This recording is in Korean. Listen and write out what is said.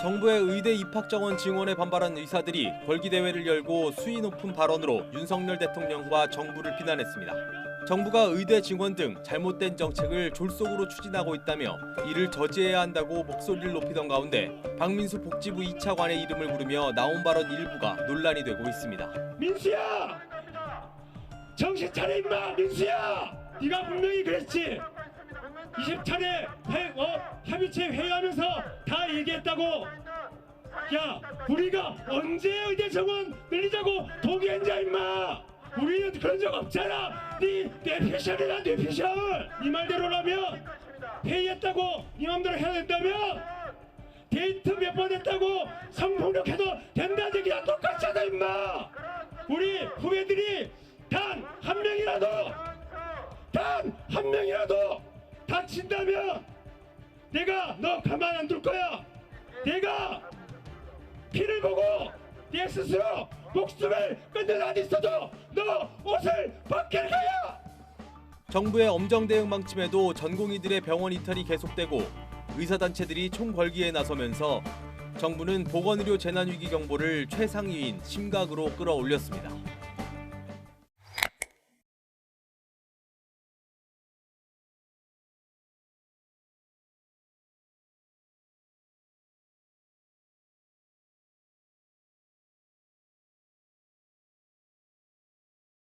정부의 의대 입학 정원 증원에 반발한 의사들이 걸기 대회를 열고 수위 높은 발언으로 윤석열 대통령과 정부를 비난했습니다. 정부가 의대 증원 등 잘못된 정책을 졸속으로 추진하고 있다며 이를 저지해야 한다고 목소리를 높이던 가운데 박민수 복지부 2차관의 이름을 부르며 나온 발언 일부가 논란이 되고 있습니다. 민수야! 정신 차려 임마 민수야! 네가 분명히 그랬지 20차례 회, 어, 협의체 회의하면서 다 얘기했다고. 야 우리가 언제 의대 정원 늘리자고 동의했냐 임마? 우리는 그런 적 없잖아. 네 뇌피셜이다 뇌피셜 네 말대로라면 회의했다고 네 맘대로 해야 된다면 데이트 몇 번 했다고 성폭력해도 된다는 얘기랑 똑같잖아 임마. 우리 후배들이 단 한 명이라도 단 한 명이라도 다친다면 내가 너 가만 안 둘 거야 내가 피를 보고 내 스스로 목숨을 끊는 안 있어도 너 옷을 벗길 거야 정부의 엄정 대응 방침에도 전공의들의 병원 이탈이 계속되고 의사단체들이 총궐기에 나서면서 정부는 보건의료 재난위기 경보를 최상위인 심각으로 끌어올렸습니다.